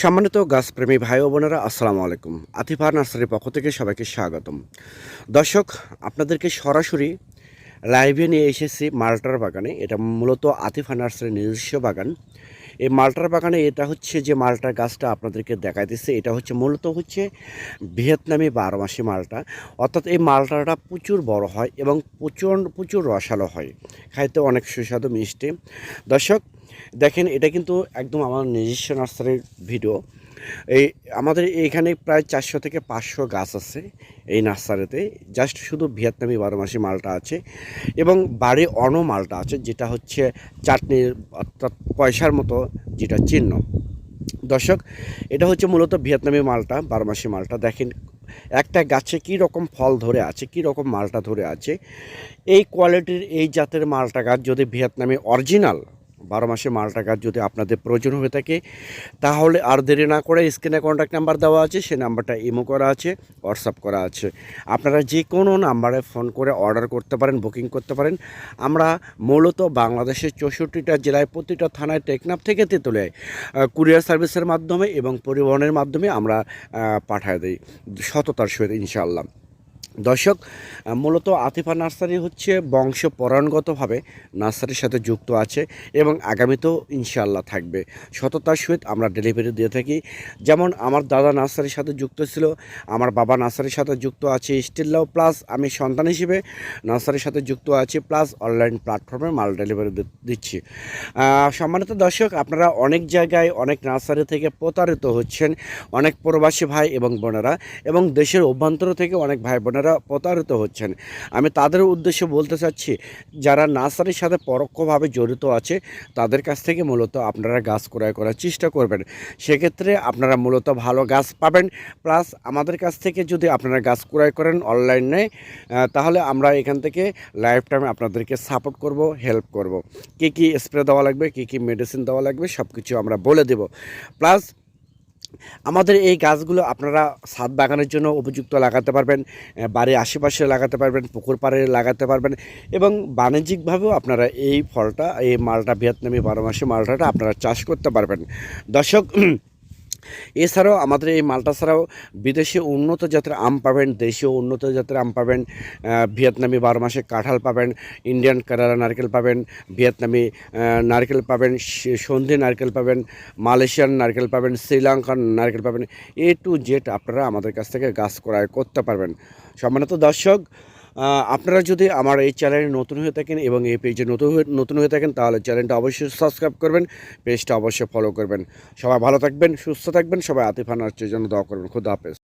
সম্মানিত গাছপ্রেমী ভাই ও বোনেরা, আসসালামু আলাইকুম। আতিফা নার্সারির পক্ষ থেকে সবাইকে স্বাগতম। দর্শক, আপনাদেরকে সরাসরি লাইভে নিয়ে এসেছি মাল্টার বাগানে। এটা মূলত আতিফা নার্সারির নিজস্ব বাগান। এই মাল্টার বাগানে এটা হচ্ছে যে মালটার গাছটা আপনাদেরকে দেখাইতেছে এটা হচ্ছে মূলত হচ্ছে ভিয়েতনামি বারো মাসি মালটা। অর্থাৎ এই মালটাটা প্রচুর বড় হয় এবং প্রচুর প্রচুর রসালো হয়। খাইতে অনেক সুস্বাদু, মিষ্টি। দর্শক দেখেন, এটা কিন্তু একদম আমার নিজস্ব নার্সারির ভিডিও। এই আমাদের এইখানে প্রায় চারশো থেকে পাঁচশো গাছ আছে এই নার্সারিতে। জাস্ট শুধু ভিয়েতনামি বারো মাসি মালটা আছে এবং বাড়ি অন মালটা আছে, যেটা হচ্ছে চাটনির অর্থাৎ পয়সার মতো, যেটা চিহ্ন। দর্শক, এটা হচ্ছে মূলত ভিয়েতনামি মালটা বারো মাসি মালটা। দেখেন, একটা গাছে কী রকম ফল ধরে আছে, কী রকম মালটা ধরে আছে। এই কোয়ালিটির এই জাতের মালটা গাছ যদি ভিয়েতনামি অরিজিনাল বারো মাসে মালটা গাছ যদি আপনাদের প্রয়োজন হয়ে থাকে, তাহলে আর দেরি না করে স্ক্রিনে কন্ট্যাক্ট নাম্বার দেওয়া আছে, সেই নাম্বারটা ইমো করা আছে হোয়াটসঅ্যাপ করা আছে। আপনারা যে কোনো নাম্বারে ফোন করে অর্ডার করতে পারেন বুকিং করতে পারেন। আমরা মূলত বাংলাদেশের চৌষট্টিটা জেলায়, প্রতিটা থানায় টেকনাফ থেকে তেঁতুলিয়ায় কুরিয়ার সার্ভিসের মাধ্যমে এবং পরিবহনের মাধ্যমে আমরা পাঠায় দিই। সততার সহিত ইনশাআল্লাহ। দর্শক মূলত আতিফা নার্সারি হচ্ছে বংশ পরায়ণগতভাবে নার্সারির সাথে যুক্ত আছে এবং আগামীতেও ইনশাআল্লাহ থাকবে। সততার সহিত আমরা ডেলিভারি দিয়ে থাকি। যেমন আমার দাদা নার্সারির সাথে যুক্ত ছিল, আমার বাবা নার্সারির সাথে যুক্ত আছে স্টিল্লাও প্লাস আমি সন্তান হিসেবে নার্সারির সাথে যুক্ত আছি প্লাস অনলাইন প্ল্যাটফর্মে মাল ডেলিভারি দিচ্ছি। সম্মানিত দর্শক, আপনারা অনেক জায়গায় অনেক নার্সারি থেকে প্রতারিত হচ্ছেন। অনেক প্রবাসী ভাই এবং বোনেরা এবং দেশের অভ্যন্তর থেকে অনেক ভাই বোনেরা প্রতারিত হচ্ছেন। আমি তাদের উদ্দেশ্যে বলতে চাচ্ছি, যারা নার্সারির সাথে পরোক্ষভাবে জড়িত আছে, তাদের কাছ থেকে মূলত আপনারা গাছ ক্রয় করার চেষ্টা করবেন। সেক্ষেত্রে আপনারা মূলত ভালো গাছ পাবেন, প্লাস আমাদের কাছ থেকে যদি আপনারা গাছ ক্রয় করেন অনলাইনে তাহলে আমরা এখান থেকে লাইফ টাইম আপনাদেরকে সাপোর্ট করব, হেল্প করব। কী কী স্প্রে দেওয়া লাগবে, কী কী মেডিসিন দেওয়া লাগবে সব কিছু আমরা বলে দেব। প্লাস আমাদের এই গাছগুলো আপনারা ছাদ বাগানের জন্য উপযুক্ত লাগাতে পারবেন বাড়ির আশেপাশে লাগাতে পারবেন, পুকুর পাড়ে লাগাতে পারবেন এবং বাণিজ্যিকভাবেও আপনারা এই ফলটা, এই মালটা, ভিয়েতনামি বারো মাসে মালটাটা আপনারা চাষ করতে পারবেন। দর্শক এছাড়াও আমাদের এই মালটা ছাড়াও বিদেশে উন্নত জাতের আম পাবেন, দেশীয় উন্নত জাতের আম পাবেন ভিয়েতনামি বারো মাসে কাঁঠাল পাবেন, ইন্ডিয়ান কারারা নারকেল পাবেন, ভিয়েতনামি নারকেল পাবেন সন্ধি নারকেল পাবেন, মালয়েশিয়ান নারকেল পাবেন, শ্রীলঙ্কান নারকেল পাবেন, এ টু জেড আপনারা আমাদের কাছ থেকে গাছ ক্রয় করতে পারবেন। সম্মানিত দর্শক আপনারা যদি আমার এই চ্যানেলে নতুন হয়ে থাকেন এবং এই পেজে নতুন হয়ে নতুন হয়ে থাকেন, তাহলে চ্যানেলটা অবশ্যই সাবস্ক্রাইব করবেন, পেজটা অবশ্যই ফলো করবেন। সবাই ভালো থাকবেন, সুস্থ থাকবেন, সবাই আতিফানার জন্য দোয়া করবেন। খুদা হাফেজ।